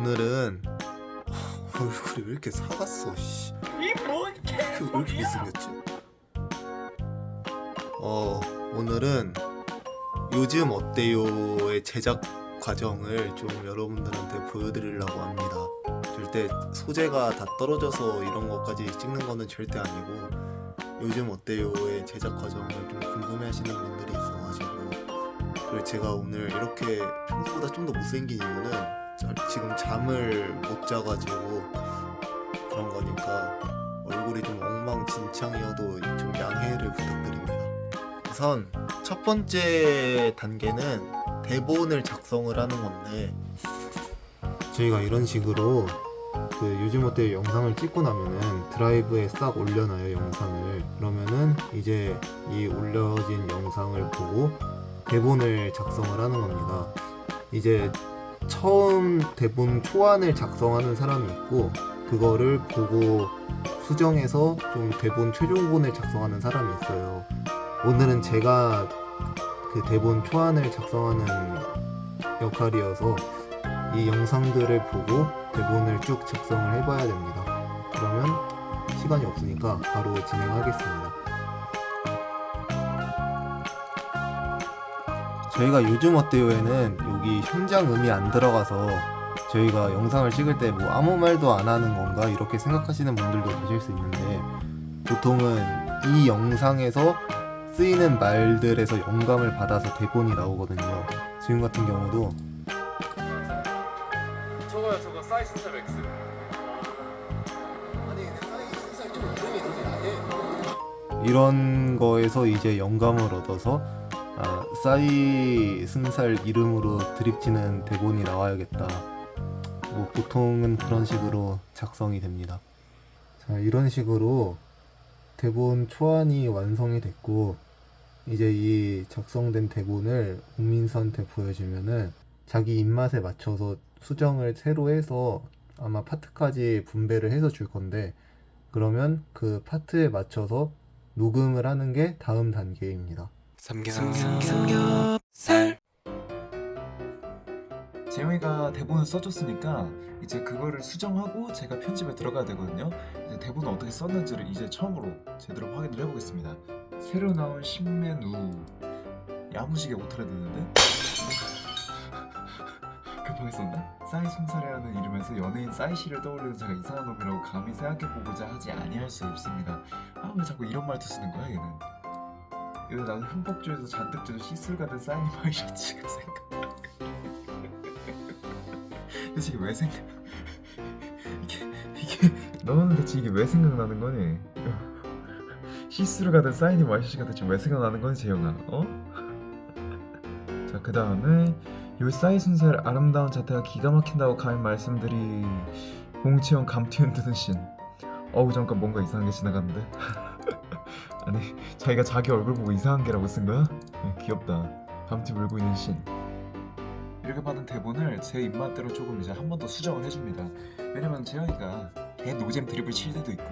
오늘은 얼굴이 왜 이렇게 사갔어 씨. 이뭔 그왜 이렇게 못생겼지? 어 오늘은 요즘 어때요의 제작 과정을 좀 여러분들한테 보여드리려고 합니다. 절대 소재가 다 떨어져서 이런 것까지 찍는 거는 절대 아니고 요즘 어때요의 제작 과정을 좀 궁금해하시는 분들이 있어가지고 그리고 제가 오늘 이렇게 평소보다 좀 더 못생긴 이유는 자- 지금 잠을 못 자가지고 그런 거니까 얼굴이 좀 엉망진창이어도 좀 양해를 부탁드립니다. 우선 첫 번째 단계는 대본을 작성을 하는 건데 저희가 이런 식으로 그 요즘 어때 영상을 찍고 나면은 드라이브에 싹 올려놔요 영상을 그러면은 이제 이 올려진 영상을 보고 대본을 작성을 하는 겁니다 이제 처음 대본 초안을 작성하는 사람이 있고 그거를 보고 수정해서 좀 대본 최종본을 작성하는 사람이 있어요. 오늘은 제가 그 대본 초안을 작성하는 역할이어서 이 영상들을 보고 대본을 쭉 작성을 해봐야 됩니다. 그러면 시간이 없으니까 바로 진행하겠습니다. 저희가 요즘 어때요에는 여기 현장 음이 안 들어가서 저희가 영상을 찍을 때 뭐 아무 말도 안 하는 건가 이렇게 생각하시는 분들도 계실 수 있는데 보통은 이 영상에서 쓰이는 말들에서 영감을 받아서 대본이 나오거든요. 지금 같은 경우도 저거요 저거 사이즈 스 맥스 아니 근데 사이즈 살좀 조용히? 이런 거에서 이제 영감을 얻어서 아, 싸이 순살 이름으로 드립치는 대본이 나와야겠다. 뭐 보통은 그런 식으로 작성이 됩니다. 자 이런 식으로 대본 초안이 완성이 됐고 이제 이 작성된 대본을 옥민수한테 보여주면은 자기 입맛에 맞춰서 수정을 새로 해서 아마 파트까지 분배를 해서 줄 건데 그러면 그 파트에 맞춰서 녹음을 하는 게 다음 단계입니다. 재영이가 대본을 써줬으니까 이제 그거를 수정하고 제가 편집에 들어가야 되거든요. 이제 대본을 어떻게 썼는지를 이제 처음으로 제대로 확인을 해보겠습니다. 새로 나온 신메뉴 야무지게 오타를 내는데 급하게 썼나? 싸이 손사래라는 이름에서 연예인 싸이 씨를 떠올리는 제가 이상한 놈이라고 감히 생각해보고자 하지 아니할 수 없습니다. 아 왜 자꾸 이런 말투 쓰는 거야 얘는? 이거 나는 흠뻑조에서 잔뜩 젖은 시술 같은 사인이 마이셔츠가 생각. 대체 이게 왜 생각? 이게 이게 너는 대체 이게 왜 생각나는 거니? 시스루 가든 사인이 마이셔츠가 대체 왜 생각나는 거니 재영아? 어? 자 그 다음에 요 사이 순살 아름다운 자태가 기가 막힌다고 감히 말씀드리 공채영 감튀 흔드는 씬. 어우 잠깐 뭔가 이상한 게 지나갔는데. 아니 자기가 자기 얼굴 보고 이상한 게라고 쓴 거야? 예, 귀엽다. 감튀 물고 있는 씬. 이렇게 받은 대본을 제 입맛대로 조금 이제 한 번 더 수정을 해줍니다. 왜냐면 재영이가 개 노잼 드립을 칠 때도 있고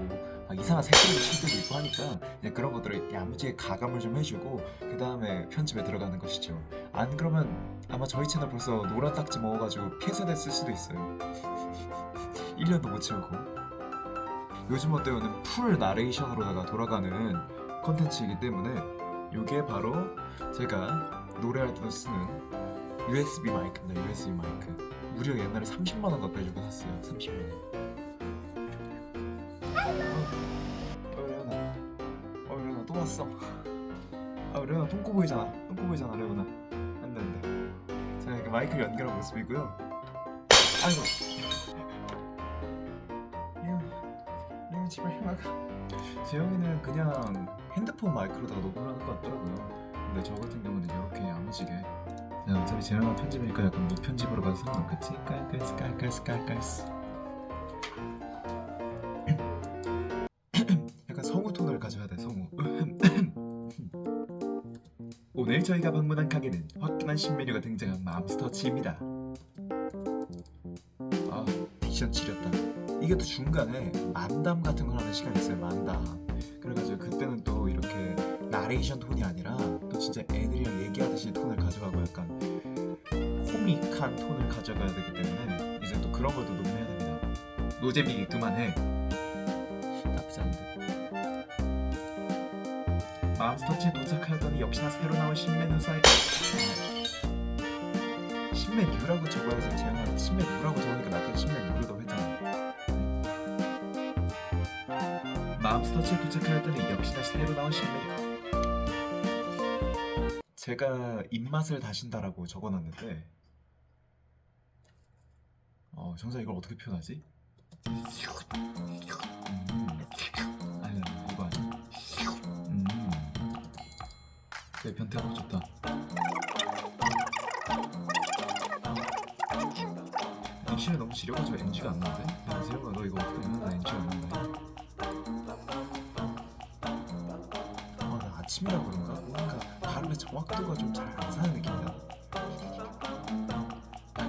막 이상한 색깔을 칠 때도 있고 하니까 이제 그런 것들을 야무지게 가감을 좀 해주고 그 다음에 편집에 들어가는 것이죠. 안 그러면 아마 저희 채널 벌써 노란 딱지 먹어가지고 폐쇄됐을 수도 있어요. 1년도 못 채우고. 요즘 어때요는 풀 나레이션으로다가 돌아가는 컨텐츠이기 때문에 이게 바로 제가 노래할 때도 쓰는 USB 마이크입니다. USB 마이크. 무려 옛날에 30만 원 가까이 주고 샀어요. 30만 원. 어, 레오나. 어, 레오나 또 왔어. 아, 레오나 똥꼬 보이잖아. 똥꼬 보이잖아, 레오나. 안 돼 안 돼. 자, 이렇게 마이크를 연결한 모습이고요. 아이고. 레오, 레오 제발 나가. 재영이는 그냥 핸드폰 마이크로다가 녹음을 하는 것 같더라고요. 근데 저 같은 경우는 이렇게 야무지게 야, 어차피 재영아 편집이니까 약간 무편집으로 가도 상관없겠지? 깔깔스 깔깔스 깔깔스 약간 성우 톤을 가져야 돼 성우. 오늘 저희가 방문한 가게는 화끈한 신메뉴가 등장한 맘스터치입니다. 아 미션 지렸다. 이게 또 중간에 만담 같은 걸 하는 시간이 있어요 만담. 그래가지고 그때는 나레이션 톤이 아니라 또 진짜 애들이랑 얘기하듯이 톤을 가져가고 약간 코믹한 톤을 가져가야 되기 때문에 이제 또 그런 것도 녹음해야 됩니다. 노잼이 그만해. 나쁘지 않은데. 마음스터치에 도착하더니 역시나 새로 나온 신메뉴 사이트. 신메뉴라고 적어야지 제가 신메뉴라고 적으니까 나중에 신메뉴라고 했잖아. 마음스터치에 도착하였더니 역시나 새로 나온 신메뉴. 제가 입맛을 다신다라고 적어놨는데 어 정작 이걸 어떻게 표현하지? 네 변태가 좋다 NC를 너무 지려가지고 NG가 안 나는데? 야 세영아 너 이거 어떻게 나 NG가 안 나네 아나 아침이라 그런가? 정확도가 좀 잘 안 사는 느낌이야.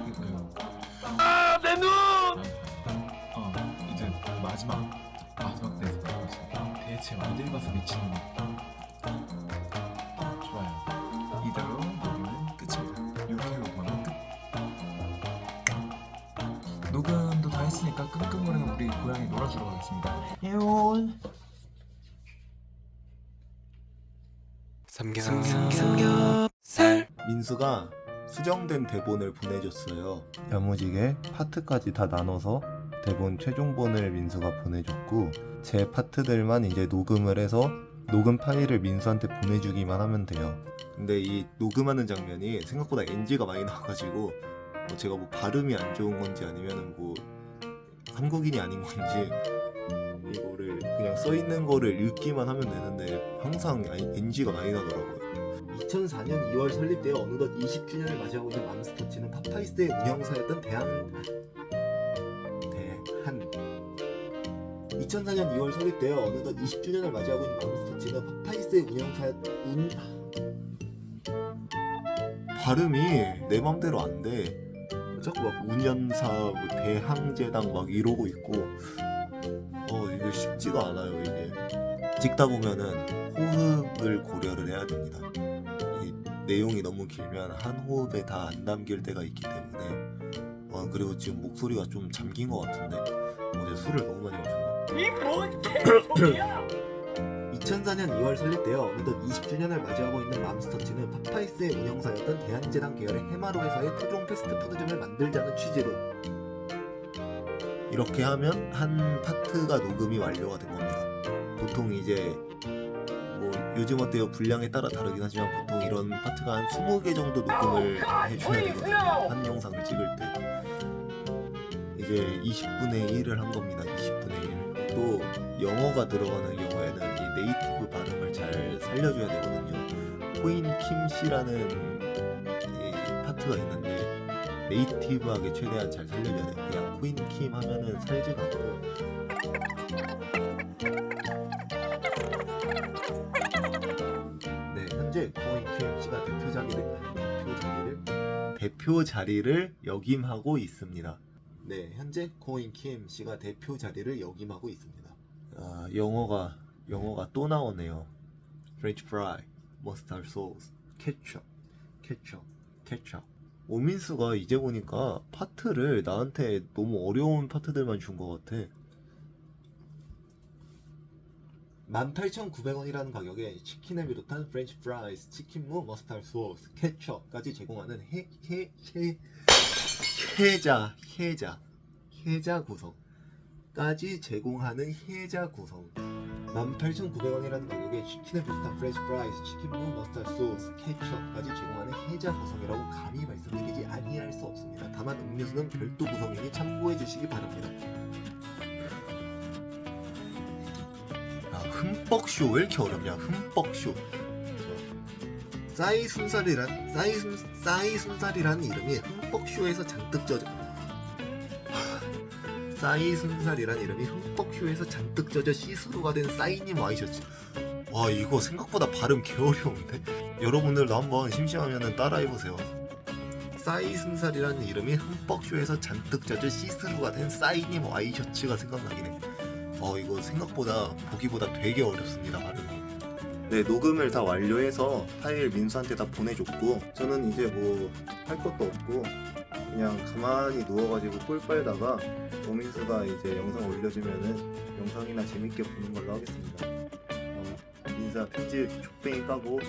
이거 내 눈! 어 이제 마지막 마지막 대사 대체 어딜 봐서 미치는 좋아요. 이대로 녹음은 끝입니다. 이렇게 녹음하면 끝. 녹음도 다 했으니까 끙끙거리는 우리 고양이 놀아주러 가겠습니다 에온 민수가 수정된 대본을 보내줬어요. 야무지게 파트까지 다 나눠서 대본 최종본을 민수가 보내줬고 제 파트들만 이제 녹음을 해서 녹음 파일을 민수한테 보내주기만 하면 돼요. 근데 이 녹음하는 장면이 생각보다 NG가 많이 나와가지고 뭐 제가 뭐 발음이 안 좋은 건지 아니면 뭐 한국인이 아닌 건지 이거를 그냥 써 있는 거를 읽기만 하면 되는데 항상 NG가 많이 나더라고요. 2004년 2월 설립되어 어느덧 20주년을 맞이하고 있는 맘스터치는 파파이스의 운영사였던 대한 대한 2004년 2월 설립되어 어느덧 20주년을 맞이하고 있는 맘스터치는 파파이스의 운영사였 운 발음이 내 맘대로 안 돼. 자꾸 막 운연사, 뭐 대항제당 막 이러고 있고 어 이게 쉽지가 않아요 이게 찍다 보면은 호흡을 고려를 해야 됩니다. 이 내용이 너무 길면 한 호흡에 다 안 담길 때가 있기 때문에 어 그리고 지금 목소리가 좀 잠긴 것 같은데 어제 술을 너무 많이 마셨나? 이뭔 개소리야! 2004년 2월 설립되어 어느덧 20주년을 맞이하고 있는 맘스터치는 파파이스의 운영사였던 대한제당 계열의 해마루 회사의 토종 패스트푸드점을 만들자는 취지로 이렇게 하면 한 파트가 녹음이 완료가 된 겁니다. 보통 이제 뭐 요즘 어때요 분량에 따라 다르긴 하지만 보통 이런 파트가 한 20개 정도 녹음을 해줘야 되거든요. 한 영상을 찍을 때 이제 20분의 1을 한 겁니다. 20분의 1. 또 영어가 들어가는 경우에는 이 네이티브 발음을 잘 살려줘야 되거든요. 코인 킴 씨라는 이 파트가 있는데 네이티브하게 최대한 잘 살려줘야 돼요. 그냥 코인 킴 하면은 살지가 않고. 네, 현재 코인 킴 씨가 대표 자리를 대표 자리를 대표 자리를 역임하고 있습니다. 네, 현재 코인 킴 씨가 대표 자리를 역임하고 있습니다. 아, 영어가 영어가 또 나오네요. French fry, mustard sauce, ketchup, ketchup, ketchup. 오민수가 이제 보니까 파트를 나한테 너무 어려운 파트들만 준 것 같아. 18,900원이라는 가격에 치킨을 비롯한 프렌치 프라이스, 치킨무, 머스타드 소스, 케첩까지 제공하는 해, 해, 해, 해자, 해자, 해자 구성까지 제공하는 해자 구성 18,900원이라는 가격에 치킨을 비롯한 프렌치 프라이스, 치킨무, 머스타드 소스, 케첩까지 제공하는 해자 구성이라고 감히 말씀드리지 아니할 수 없습니다. 다만 음료수는 별도 구성이니 참고해 주시기 바랍니다. 아, 흠뻑쇼 왜 이렇게 어렵냐? 흠뻑쇼. 싸이 순살이란 싸이 순 싸이 순살이라는 이름이 흠뻑쇼에서 잔뜩 젖어. 싸이 순살이란 이름이 흠뻑쇼에서 잔뜩 젖어 시스루가 된 싸이님 와이셔츠. 와 이거 생각보다 발음 개 어려운데. 여러분들도 한번 심심하면 따라해보세요. 싸이 순살이라는 이름이 흠뻑쇼에서 잔뜩 젖어 시스루가 된 싸이님 와이셔츠가 생각나긴 해. 어 이거 생각보다 보기보다 되게 어렵습니다 발음이 네 녹음을 다 완료해서 파일 민수한테 다 보내줬고 저는 이제 뭐 할 것도 없고 그냥 가만히 누워가지고 꿀 빨다가 오민수가 이제 영상 올려주면은 영상이나 재밌게 보는 걸로 하겠습니다. 어, 민사 편집 족뱅이 까고